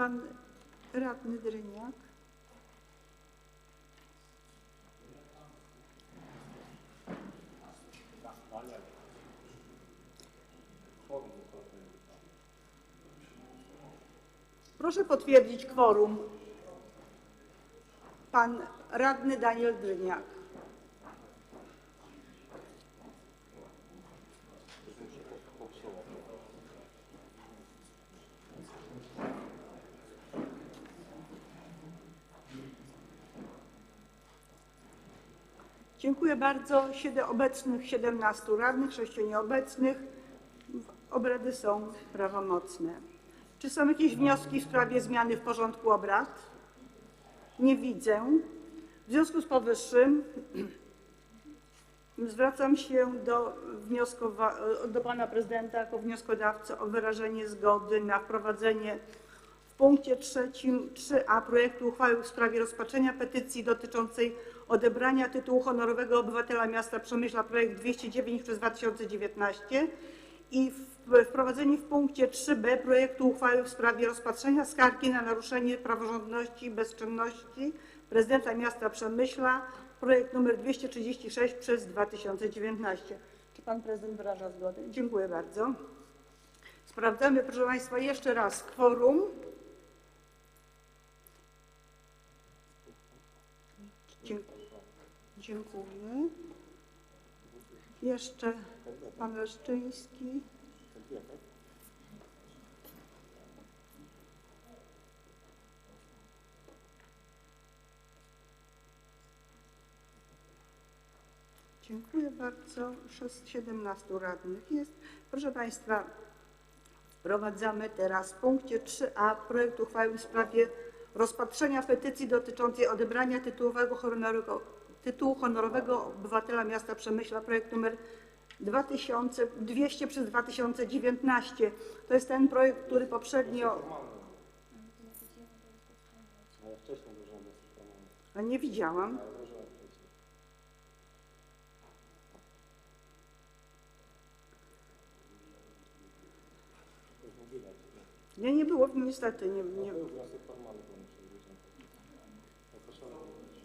Pan radny Dryniak. Proszę potwierdzić kworum. Pan radny Daniel Dryniak. Dziękuję bardzo. Siedem obecnych, 17 radnych, 6 nieobecnych. Obrady są prawomocne. Czy są jakieś wnioski w sprawie zmiany w porządku obrad? Nie widzę. W związku z powyższym zwracam się do, do pana prezydenta jako wnioskodawcy o wyrażenie zgody na wprowadzenie punkcie trzecim 3a projektu uchwały w sprawie rozpatrzenia petycji dotyczącej odebrania tytułu honorowego obywatela miasta Przemyśla projekt 209 przez 2019 i wprowadzenie w punkcie 3b projektu uchwały w sprawie rozpatrzenia skargi na naruszenie praworządności i bezczynności prezydenta miasta Przemyśla projekt nr 236 przez 2019. Czy pan prezydent wyraża zgodę? Dziękuję bardzo. Sprawdzamy, proszę Państwa, jeszcze raz kworum. Dziękuję. Dziękuję. Jeszcze pan Leszczyński. Dziękuję bardzo. Szes- 17 radnych jest. Proszę Państwa, wprowadzamy teraz w punkcie 3a projekt uchwały w sprawie rozpatrzenia petycji dotyczącej odebrania tytułowego honorowego, tytułu honorowego obywatela miasta Przemyśla, projekt numer 2200 przez 2019. To jest ten projekt, który poprzednio, wcześniej a nie widziałam. Nie, nie było, niestety, nie, nie, No, był wniosek formalny powinien być Ja proszę o odpowiedź.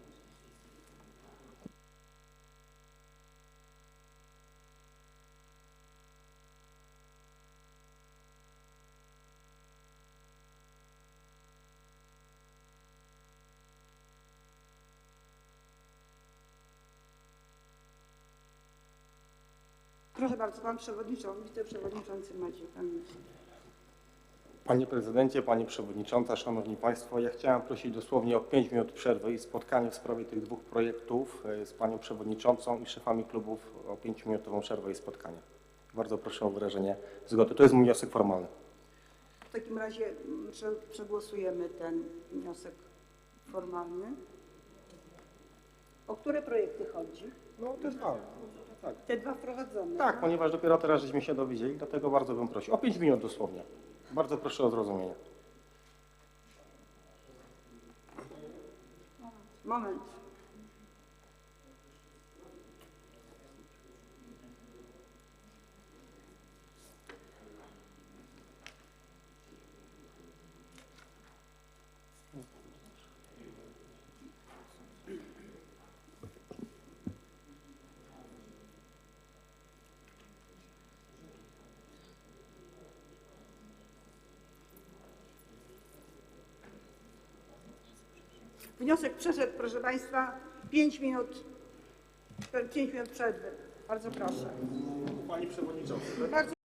Proszę bardzo, pan przewodniczący, wiceprzewodniczący Maciej Kamiński. Panie prezydencie, pani przewodnicząca, szanowni państwo, ja chciałem prosić dosłownie o 5 minut przerwy i spotkanie w sprawie tych dwóch projektów e, z panią przewodniczącą i szefami klubów o 5-minutową przerwę i spotkanie. Bardzo proszę o wyrażenie zgody. To jest mój wniosek formalny. W takim razie mm, prze- przegłosujemy ten wniosek formalny. O które projekty chodzi? No te dwa. Tak. Te dwa wprowadzone. tak, ponieważ dopiero teraz żeśmy się dowiedzieli, dlatego bardzo bym prosił. O 5 minut dosłownie. Bardzo proszę o zrozumienie. Moment. Wniosek przeszedł, proszę Państwa. Pięć minut, pięć minut przerwy. Bardzo proszę. Pani przewodnicząca. Bardzo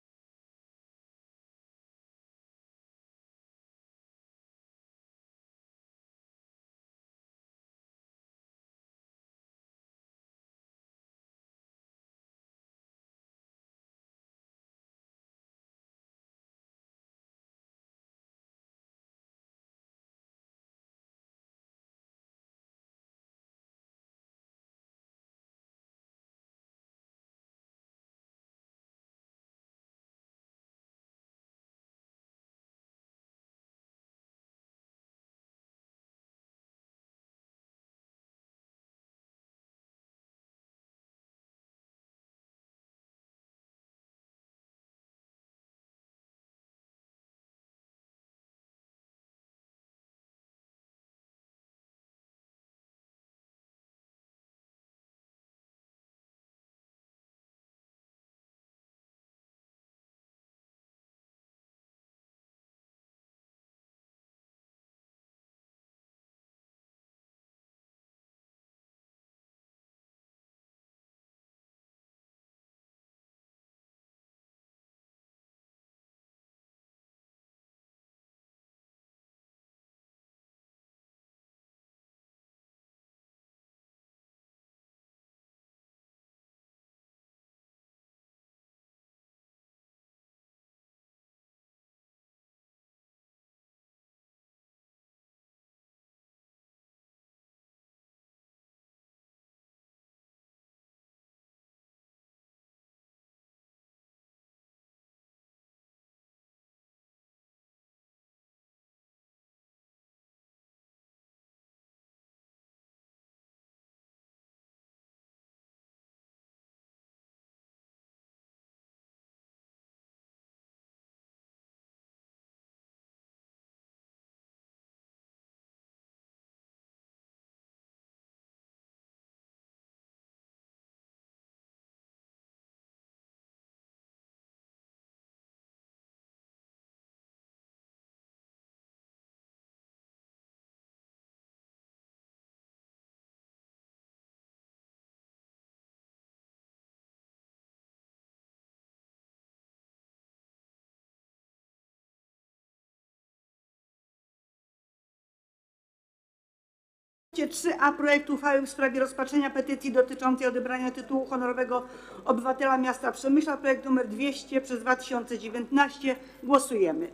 3a projektu uchwały w sprawie rozpatrzenia petycji dotyczącej odebrania tytułu honorowego obywatela miasta Przemyśla, projekt numer 200 przez 2019. Głosujemy.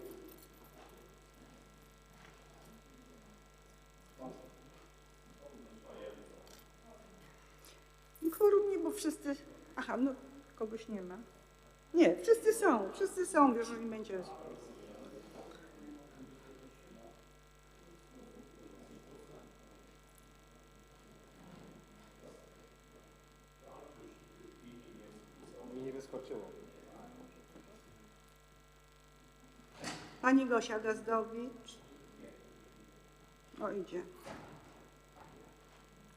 Kworum nie, bo wszyscy... Aha, no kogoś nie ma. Nie, wszyscy są, wszyscy są, jeżeli będzie... Pani Gosia Gazdowicz. O, idzie.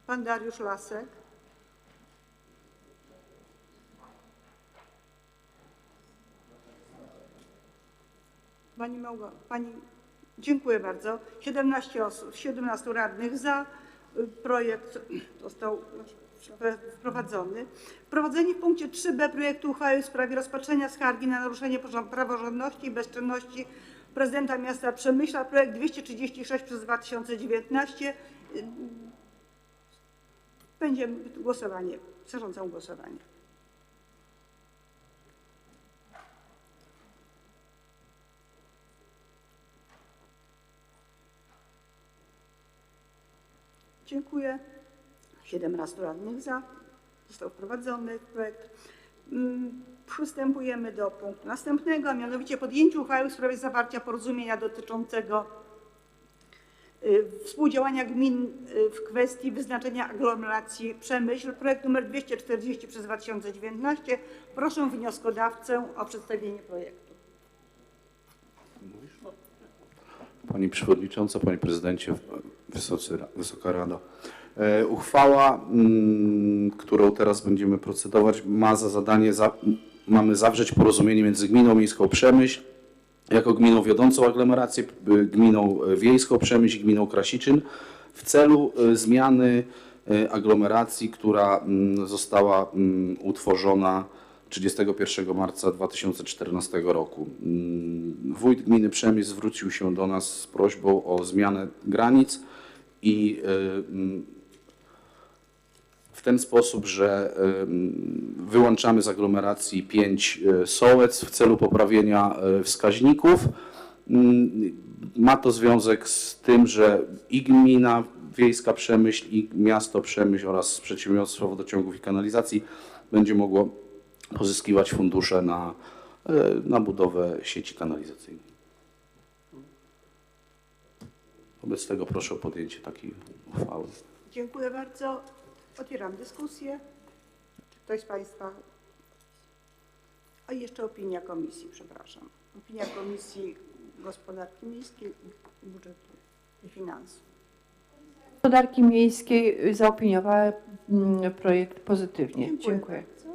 Pan Dariusz Lasek. Pani Małgo, Pani, dziękuję bardzo. 17 osób, 17 radnych za. Y, Projekt został wprowadzony. Wprowadzenie w punkcie 3b projektu uchwały w sprawie rozpatrzenia skargi na naruszenie praworządności i bezczynności prezydenta miasta Przemyśla, projekt 236 przez 2019. Y, Będzie głosowanie. Zarządzam głosowanie. Dziękuję. 17 radnych za. Został wprowadzony projekt. Mm, Przystępujemy do punktu następnego, a mianowicie podjęciu uchwały w sprawie zawarcia porozumienia dotyczącego y, współdziałania gmin y, w kwestii wyznaczenia aglomeracji Przemyśl. Projekt numer 240 przez 2019. Proszę wnioskodawcę o przedstawienie projektu. Pani Przewodnicząca, Panie Prezydencie, Wysoka Rado. E, Uchwała, mm, którą teraz będziemy procedować, ma za zadanie, za, mamy zawrzeć porozumienie między Gminą Miejską Przemyśl, jako gminą wiodącą aglomerację, gminą e, wiejską Przemyśl i gminą Krasiczyn w celu e, zmiany aglomeracji, która mm, została mm, utworzona 31 marca 2014 roku. Wójt gminy Przemysł zwrócił się do nas z prośbą o zmianę granic i w ten sposób, że wyłączamy z aglomeracji pięć e, sołec w celu poprawienia e, wskaźników. Mm, Ma to związek z tym, że i gmina wiejska Przemyśl, i miasto Przemyśl oraz przedsiębiorstwo wodociągów i kanalizacji będzie mogło pozyskiwać fundusze na, e, na budowę sieci kanalizacyjnej. Wobec tego proszę o podjęcie takiej uchwały. Dziękuję bardzo. Otwieram dyskusję. Czy ktoś z Państwa... A jeszcze opinia komisji, przepraszam. Opinia Komisji Gospodarki Miejskiej Budżetu i Finansów. Gospodarki Miejskiej zaopiniowała mm, projekt pozytywnie. Dziękuję. bardzo.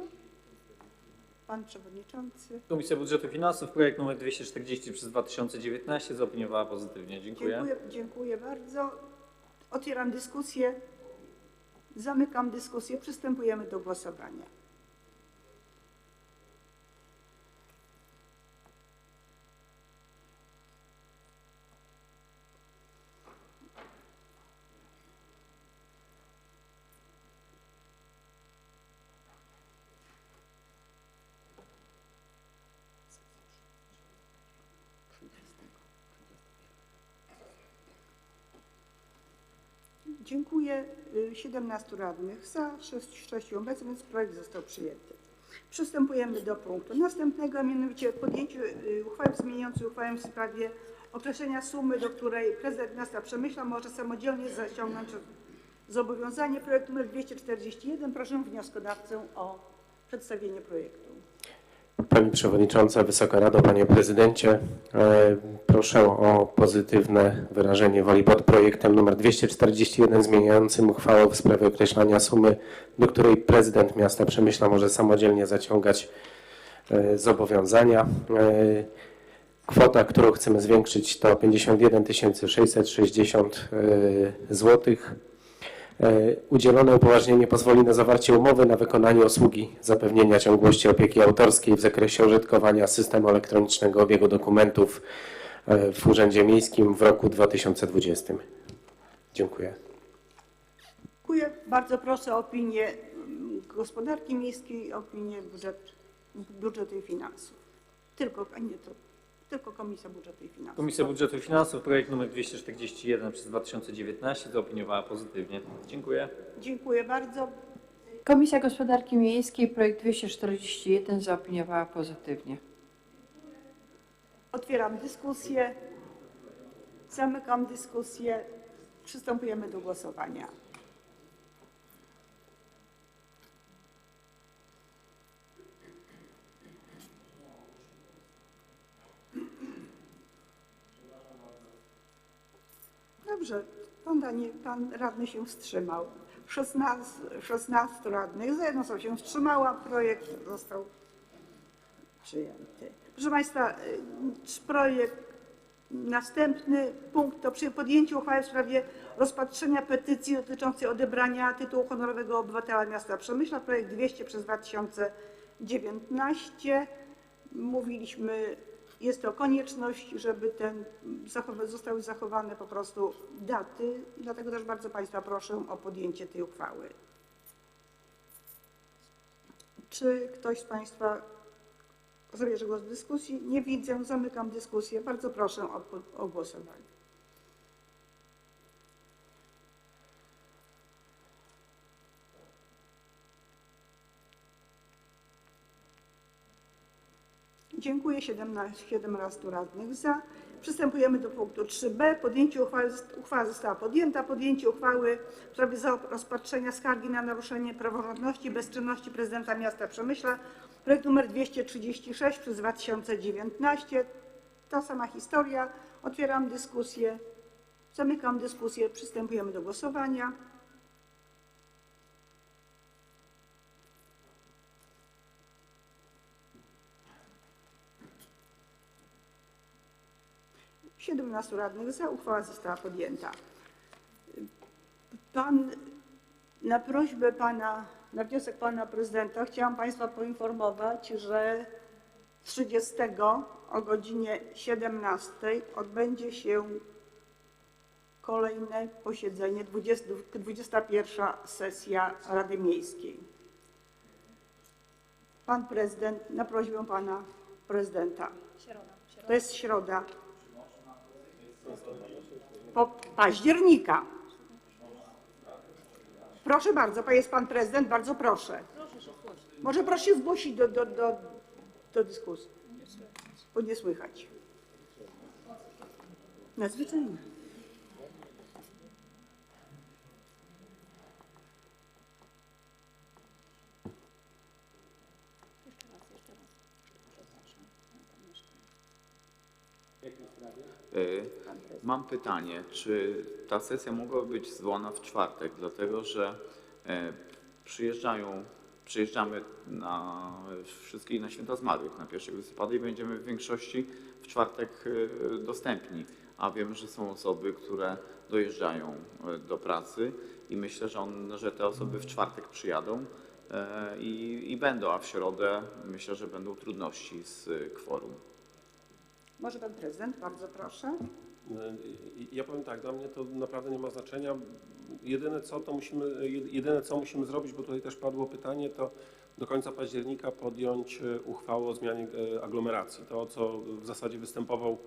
Pan Przewodniczący. Komisja Budżetu i Finansów projekt nr 240 przez 2019 zaopiniowała pozytywnie. Dziękuję. Dziękuję, dziękuję bardzo. Otwieram dyskusję. Zamykam dyskusję. Przystępujemy do głosowania. Dziękuję. Y, 17 radnych za, 6, 6 obecnych, więc projekt został przyjęty. Przystępujemy do punktu następnego, a mianowicie podjęciu y, uchwały zmieniającej uchwałę w sprawie określenia sumy, do której prezydent miasta Przemyśla może samodzielnie zaciągnąć zobowiązanie. Projekt numer 241. Proszę wnioskodawcę o przedstawienie projektu. Pani Przewodnicząca, Wysoka Rado, Panie Prezydencie, e, proszę o pozytywne wyrażenie woli pod projektem nr 241 zmieniającym uchwałę w sprawie określania sumy, do której prezydent miasta Przemyśla może samodzielnie zaciągać e, zobowiązania. E, Kwota, którą chcemy zwiększyć to 51 660 złotych. E, Udzielone upoważnienie pozwoli na zawarcie umowy na wykonanie usługi zapewnienia ciągłości opieki autorskiej w zakresie użytkowania systemu elektronicznego obiegu dokumentów e, w Urzędzie Miejskim w roku 2020. Dziękuję. Dziękuję. Bardzo proszę o opinię mm, gospodarki miejskiej, opinię budżet, budżetu i finansów. Tylko, a nie to, tylko Komisja Budżetu i Finansów. Komisja Budżetu i Finansów projekt numer 241 przez 2019 zaopiniowała pozytywnie. Dziękuję. Dziękuję bardzo. Komisja Gospodarki Miejskiej projekt 241 zaopiniowała pozytywnie. Otwieram dyskusję. Zamykam dyskusję. Przystępujemy do głosowania. Dobrze, pan, Danie, pan radny się wstrzymał. 16, 16 radnych, za jedną osobą się wstrzymała, projekt został przyjęty. Proszę Państwa, y, projekt następny punkt to przy podjęciu uchwały w sprawie rozpatrzenia petycji dotyczącej odebrania tytułu honorowego obywatela miasta Przemyśla, projekt 200 przez 2019. Mówiliśmy, jest to konieczność, żeby ten zostały zachowane po prostu daty, dlatego też bardzo Państwa proszę o podjęcie tej uchwały. Czy ktoś z Państwa zabierze głos w dyskusji? Nie widzę, zamykam dyskusję. Bardzo proszę o, o głosowanie. Dziękuję. 17, 17 radnych za. Przystępujemy do punktu 3b. Podjęcie uchwały, uchwała została podjęta. Podjęcie uchwały w sprawie rozpatrzenia skargi na naruszenie praworządności i bezczynności prezydenta miasta Przemyśla. Projekt numer 236 przez 2019. Ta sama historia. Otwieram dyskusję. Zamykam dyskusję. Przystępujemy do głosowania. Siedemnastu radnych za. Uchwała została podjęta. Pan, na prośbę pana, na wniosek pana prezydenta chciałam państwa poinformować, że 30 o godzinie 17 odbędzie się kolejne posiedzenie, 20, 21 sesja Rady Miejskiej. Pan prezydent, na prośbę pana prezydenta. To jest środa. Października. Proszę bardzo, pan jest pan prezydent, bardzo proszę. Może proszę się zgłosić do, do, do, do dyskusji, bo nie słychać. Nadzwyczajnie. Y, Mam pytanie, czy ta sesja mogłaby być zwołana w czwartek, dlatego że e, przyjeżdżają, przyjeżdżamy na wszystkich na święta zmarłych na 1 listopada i będziemy w większości w czwartek e, dostępni, a wiem, że są osoby, które dojeżdżają e, do pracy i myślę, że, on, że te osoby w czwartek przyjadą i, i będą, a w środę myślę, że będą trudności z kworum. Może pan prezydent, bardzo proszę. Ja powiem tak, dla mnie to naprawdę nie ma znaczenia. Jedyne co, to musimy, jedyne co musimy zrobić, bo tutaj też padło pytanie, to do końca października podjąć e, uchwałę o zmianie e, aglomeracji. To, o co w zasadzie występował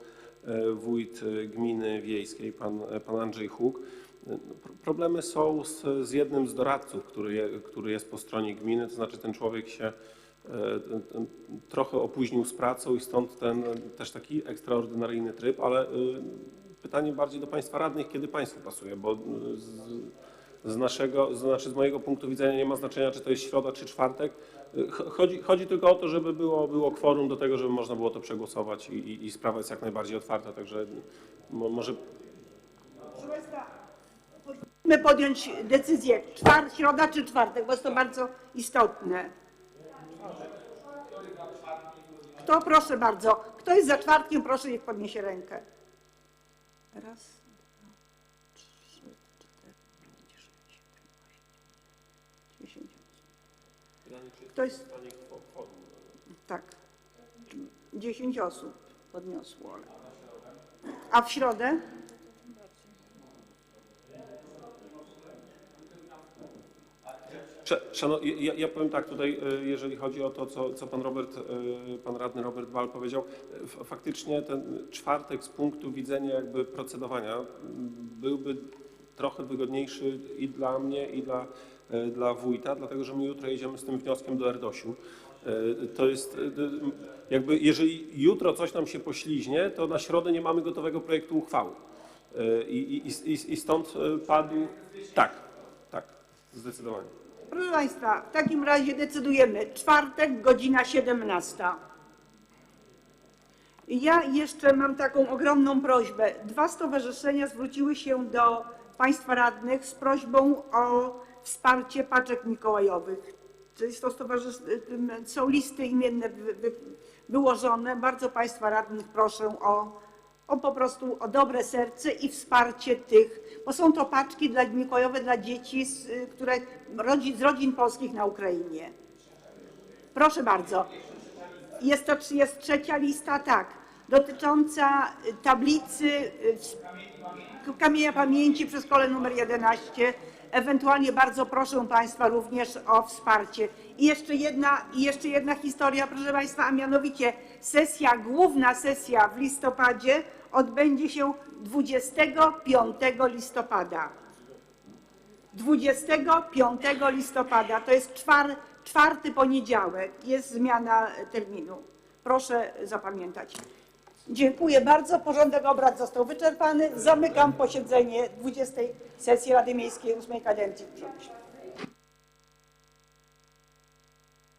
e, wójt e, gminy wiejskiej, pan, e, pan Andrzej Huk. E, pro- Problemy są z, z jednym z doradców, który, je, który jest po stronie gminy, to znaczy ten człowiek się e, trochę opóźnił z pracą i stąd ten e, też taki ekstraordynaryjny tryb, ale e, pytanie bardziej do Państwa radnych, kiedy Państwu pasuje, bo e, z, z naszego, znaczy z mojego punktu widzenia nie ma znaczenia, czy to jest środa, czy czwartek. E, ch- Chodzi, chodzi tylko o to, żeby było, było kworum do tego, żeby można było to przegłosować i, i, i sprawa jest jak najbardziej otwarta, także mo, może musimy podjąć decyzję, czwar, środa czy czwartek, bo jest to bardzo istotne. Kto, proszę bardzo, kto jest za czwartkiem, proszę niech podniesie rękę. Raz, dwa, trzy, cztery, pięć, sześć, siedem, osiem, dziesięć. Kto jest, tak, dziesięć osób podniosło. A w środę? Ja, ja powiem tak, tutaj e, jeżeli chodzi o to, co, co pan Robert, e, pan radny Robert Bal powiedział, faktycznie ten czwartek z punktu widzenia jakby procedowania byłby trochę wygodniejszy i dla mnie, i dla, e, dla wójta, dlatego że my jutro jedziemy z tym wnioskiem do Erdosiu. To jest jakby, jeżeli jutro coś nam się pośliźnie, to na środę nie mamy gotowego projektu uchwały. I, i, i, i stąd padł, tak, tak, zdecydowanie. Proszę Państwa, w takim razie decydujemy. Czwartek, godzina 17. Ja jeszcze mam taką ogromną prośbę. Dwa stowarzyszenia zwróciły się do Państwa radnych z prośbą o wsparcie paczek mikołajowych. Stowarzysz... Są listy imienne wy- wy- wyłożone. Bardzo Państwa radnych proszę o, o po prostu o dobre serce i wsparcie tych, bo są to paczki dla mikołajowe dla dzieci, z, które rodzi, z rodzin polskich na Ukrainie. Proszę bardzo. Jest to jest trzecia lista, tak, dotycząca y, tablicy y, kamienia pamięci przy szkole numer 11. Ewentualnie bardzo proszę Państwa również o wsparcie. I jeszcze jedna, jeszcze jedna historia, proszę Państwa, a mianowicie sesja, główna sesja w listopadzie odbędzie się 25 listopada. 25 listopada, to jest czwar, czwarty poniedziałek, jest zmiana terminu. Proszę zapamiętać. Dziękuję bardzo. Porządek obrad został wyczerpany. Zamykam posiedzenie 20 sesji Rady Miejskiej 8 kadencji.